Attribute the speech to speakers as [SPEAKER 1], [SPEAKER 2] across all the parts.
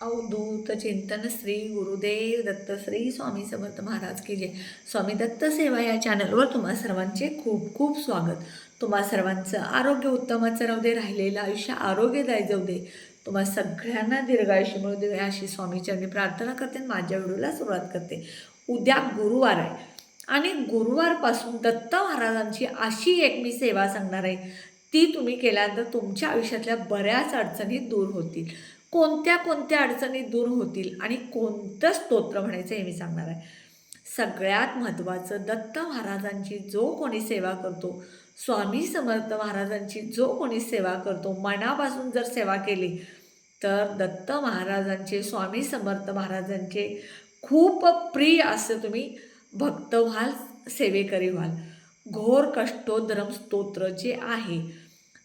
[SPEAKER 1] अवधूत चिंतन श्री गुरुदेव दत्त श्री स्वामी समर्थ महाराज की जय. स्वामी दत्त सेवा या चॅनलवर तुम्हा सर्वांचे खूप खूप स्वागत. तुम्हा सर्वांचं आरोग्य उत्तमाचं राहू दे राहिलेलं आयुष्य आरोग्यदायी जाऊ दे. तुम्हा सगळ्यांना दीर्घायुष्य मिळू दे अशी स्वामीचरणी प्रार्थना करते आणि माझ्या व्हिडिओला सुरुवात करते. उद्या गुरुवार आहे आणि गुरुवारपासून दत्त महाराजांची अशी एक मी सेवा सांगणार आहे. ती तुम्ही केल्यानंतर तुमच्या आयुष्यातल्या बऱ्याच अडचणी दूर होतील. कोणत्या कोणत्या अडचणी दूर होतील आणि कोणतं स्तोत्र म्हणायचं हे मी सांगणार आहे. सगळ्यात महत्त्वाचं दत्त महाराजांची जो कोणी सेवा करतो स्वामी समर्थ महाराजांची जो कोणी सेवा करतो मनापासून जर सेवा केली तर दत्त महाराजांचे स्वामी समर्थ महाराजांचे खूप प्रिय असं तुम्ही भक्त व्हाल सेवेकरी व्हाल. घोर कष्टोधरम स्तोत्र जे आहे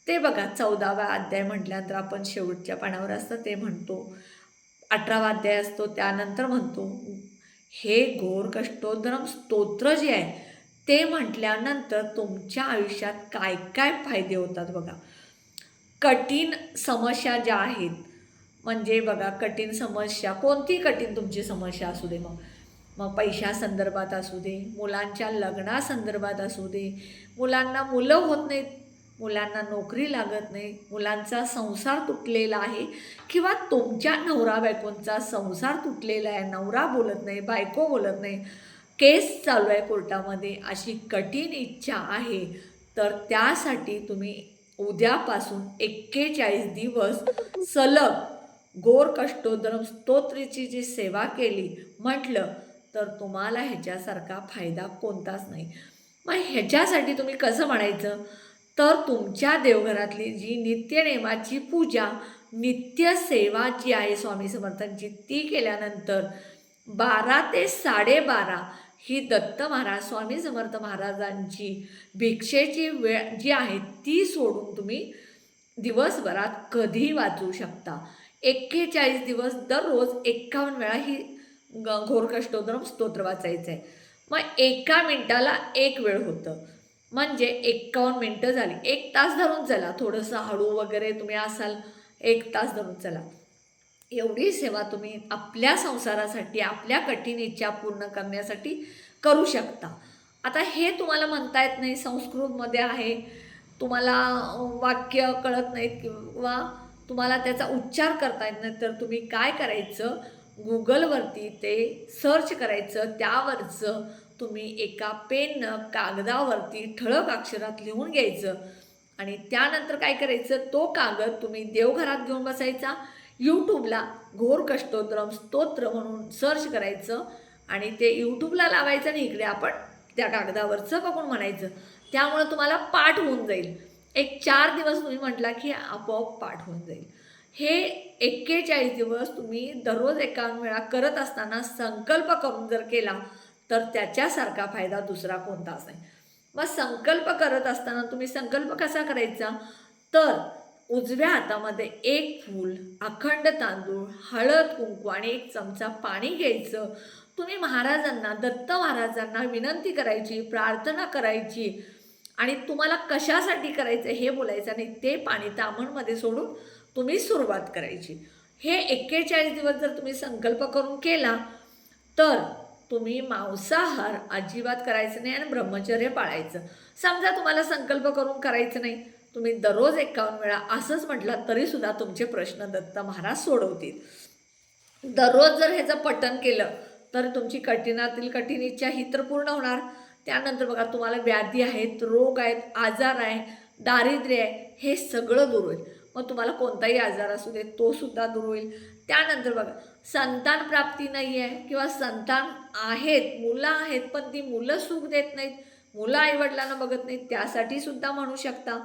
[SPEAKER 1] ते बघा चौदावा अध्याय म्हटल्यानंतर आपण शेवटच्या पानावर असतं ते म्हणतो. अठरावा अध्याय असतो त्यानंतर म्हणतो हे घोर कष्टोधरम स्तोत्र जे आहे ते म्हटल्यानंतर तुमच्या आयुष्यात काय काय फायदे होतात बघा. कठीण समस्या ज्या आहेत म्हणजे बघा कठीण समस्या कोणती कठीण तुमची समस्या असू दे मग? मग पैशासंदर्भात असू दे मुलांच्या लग्नासंदर्भात असू दे मुलांना मुलं होत नाहीत मुलांना नोकरी लागत नाही मुलांचा संसार तुटलेला आहे किंवा तुमच्या नवरा बायकोंचा संसार तुटलेला आहे नवरा बोलत नाही बायको बोलत नाही केस चालू आहे कोर्टामध्ये अशी कठीण इच्छा आहे तर त्यासाठी तुम्ही उद्यापासून एक्केचाळीस दिवस सलग गोर कष्टोदरम स्तोत्रीची जी सेवा केली म्हटलं तर तुम्हाला ह्याच्यासारखा फायदा कोणताच नाही. मग ह्याच्यासाठी तुम्ही कसं म्हणायचं? तर तुमच्या देवघरातली जी नित्यनेमाची पूजा नित्यसेवा जी आहे स्वामी समर्थांची ती केल्यानंतर बारा ते साडेबारा ही दत्त महाराज स्वामी समर्थ महाराजांची भिक्षेची वेळ जी आहे ती सोडून तुम्ही दिवसभरात कधीही वाचू शकता. एक्केचाळीस दिवस दररोज एक्कावन्न वेळा ही घोरकष्टोद्रम स्तोत्र वाचायचं आहे मग एका मिनटाला एक वेळ होतं. म्हणजे एक्कावन्न मिनटं झाली. एक तास धरून चला. थोडंसं हळू वगैरे तुम्ही असाल एक तास धरून चला. एवढी सेवा तुम्ही आपल्या संसारासाठी आपल्या कठीण इच्छा पूर्ण करण्यासाठी करू शकता. आता हे तुम्हाला म्हणता येत नाही संस्कृतमध्ये आहे. तुम्हाला वाक्य कळत नाहीत किंवा तुम्हाला त्याचा उच्चार करता येत नाही तर तुम्ही काय करायचं? गुगलवरती ते सर्च करायचं. त्यावरचं तुम्ही एका पेननं कागदावरती ठळक अक्षरात लिहून घ्यायचं. आणि त्यानंतर काय करायचं? तो कागद तुम्ही देवघरात घेऊन बसायचा. यूट्यूबला घोर कष्टोद्रम स्तोत्र म्हणून सर्च करायचं. आणि ते यूट्यूबला लावायचं आणि इकडे आपण त्या कागदावरचं बघून म्हणायचं. त्यामुळं तुम्हाला पाठ होऊन जाईल. एक चार दिवस तुम्ही म्हटला की आपोआप पाठ होऊन जाईल. हे एक्केचाळीस दिवस तुम्ही दररोज एका वेळा करत असताना संकल्प करून जर केला तर त्याच्यासारखा फायदा दुसरा कोणताच नाही. मग संकल्प करत असताना तुम्ही संकल्प कसा करायचा? तर उजव्या हातामध्ये एक फूल अखंड तांदूळ हळद कुंकू आणि एक चमचा पाणी घ्यायचं. तुम्ही महाराजांना दत्त महाराजांना विनंती करायची प्रार्थना करायची आणि तुम्हाला कशासाठी करायचं हे बोलायचं आणि ते पाणी तामणमध्ये सोडून तुम्ही सुरुवात करायची. हे एक्केचाळीस दिवस जर तुम्ही संकल्प करून केला तर तुम्ही मांसाहार अजिबात करायचं नाही आणि ब्रह्मचर्य पाळायचं. समजा तुम्हाला संकल्प करून करायचं नाही तुम्ही दररोज एकावन्न वेळा असंच म्हटलं तरीसुद्धा तुमचे प्रश्न दत्त महाराज सोडवतील. दररोज जर ह्याचं पठन केलं तर तुमची कठीणातील कठीण इच्छा ही तर पूर्ण होणार. त्यानंतर बघा तुम्हाला व्याधी आहेत रोग आहेत आजार आहे दारिद्र्य आहे हे सगळं दूर होईल. मग तुम्हाला कोणताही आजार असू दे तो सुद्धा दूर होईल. त्यानंतर बघा संतान प्राप्ती नाही आहे किंवा संतान आहेत मुलं आहेत पण ती मुलं सुख देत नाहीत मुलं आईवडिलांना बघत नाहीत त्यासाठी सुद्धा म्हणू शकता.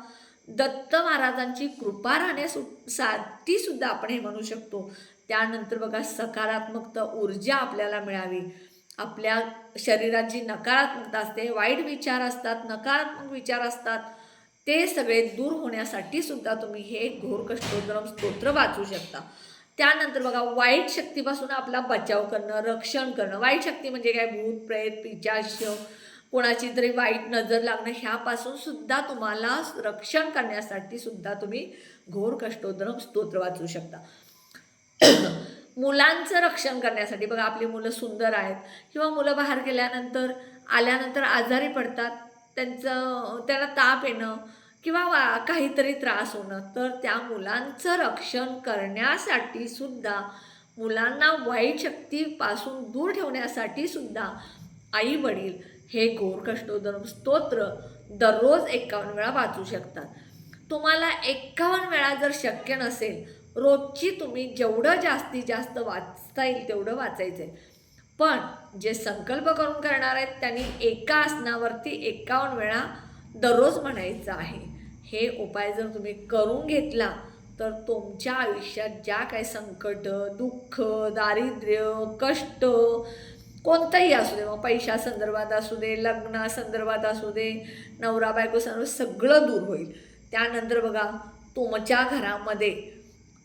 [SPEAKER 1] दत्त महाराजांची कृपा राहण्यासाठी सुद्धा आपण हे म्हणू शकतो. त्यानंतर बघा सकारात्मकता ऊर्जा आपल्याला मिळावी. आपल्या शरीरात जी नकारात्मकता असते वाईट विचार असतात नकारात्मक विचार असतात. ते सगळे दूर होण्यासाठी सुद्धा तुम्ही हे घोर कष्टोद्रम स्तोत्र वाचू शकता. त्यानंतर बघा वाईट शक्तीपासून आपला बचाव करणं रक्षण करणं. वाईट शक्ती म्हणजे काय? भूत प्रेत पिचाश्य कोणाची तरी वाईट नजर लागणं ह्यापासून सुद्धा तुम्हाला रक्षण करण्यासाठी सुद्धा तुम्ही घोर कष्टोद्रम स्तोत्र वाचू शकता. मुलांचं रक्षण करण्यासाठी बघा आपली मुलं सुंदर आहेत. किंवा मुलं बाहेर गेल्यानंतर आल्यानंतर आजारी पडतात. त्यांचं त्यांना ताप येणं किंवा वा काहीतरी त्रास होणं. तर त्या मुलांचं रक्षण करण्यासाठी सुद्धा मुलांना वाईट शक्तीपासून दूर ठेवण्यासाठी सुद्धा आई वडील हे घोर कष्टोधर्म स्तोत्र दररोज एकावन्न वेळा वाचू शकतात. तुम्हाला एकावन्न वेळा जर शक्य नसेल रोजची तुम्ही जेवढं जास्तीत जास्त वाचता येईल तेवढं वाचायचं आहे पण जे संकल्प करून करणार आहेत त्यांनी एका आसनावरती एकावन्न वेळा दररोज म्हणायचं आहे. हे उपाय जर तुम्ही करून घेतला तर तुमच्या आयुष्यात ज्या काही संकट दुःख दारिद्र्य कष्ट कोणतंही असू दे मग पैशा संदर्भात असू दे लग्नासंदर्भात असू दे नवरा बायको संदर्भात सगळं दूर होईल. त्यानंतर बघा तुमच्या घरामध्ये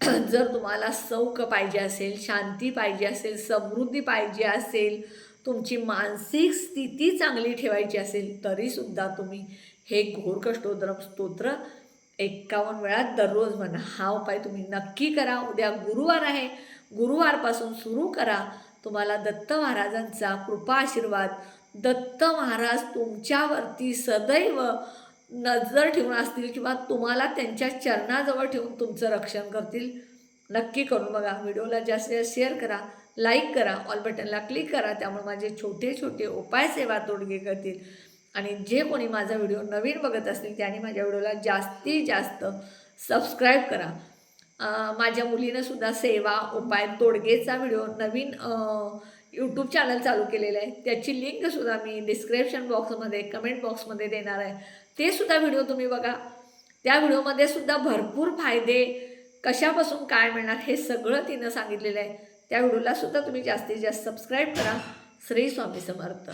[SPEAKER 1] जर तुम्हाला सौख पाहिजे असेल शांती पाहिजे असेल समृद्धी पाहिजे असेल तुमची मानसिक स्थिती चांगली ठेवायची असेल तरीसुद्धा तुम्ही हे घोरकष्टोद्र स्तोत्र एक्कावन्न वेळा दररोज म्हणा. हा उपाय तुम्ही नक्की करा. उद्या गुरुवार आहे. गुरुवारपासून सुरू करा. तुम्हाला दत्त महाराजांचा कृपा आशीर्वाद. दत्त महाराज तुमच्यावरती सदैव नजर ठेवून असतील किंवा तुम्हाला त्यांच्या चरणाजवळ ठेवून तुमचं रक्षण करतील. नक्की करून बघा. व्हिडिओला जास्तीत जास्त शेअर करा. लाईक करा. ऑल बटनला क्लिक करा. त्यामुळे माझे छोटे छोटे उपाय सेवा तोडगे करतील. आणि जे कोणी माझा व्हिडिओ नवीन बघत असतील त्यांनी माझ्या व्हिडिओला जास्तीत जास्त सबस्क्राईब करा. माझ्या मुलीनं सुद्धा सेवा उपाय तोडगेचा व्हिडिओ नवीन यूट्यूब चॅनल चालू केलेलं आहे. त्याची लिंकसुद्धा मी डिस्क्रिप्शन बॉक्समध्ये कमेंट बॉक्समध्ये देणार आहे. ते सुद्धा व्हिडिओ तुम्ही बघा. त्या व्हिडिओमध्ये सुद्धा भरपूर फायदे कशापासून काय मिळणार हे सगळं तिनं सांगितलेलं आहे. त्या व्हिडिओला सुद्धा तुम्ही जास्तीत जास्त सबस्क्राईब करा. श्री स्वामी समर्थ.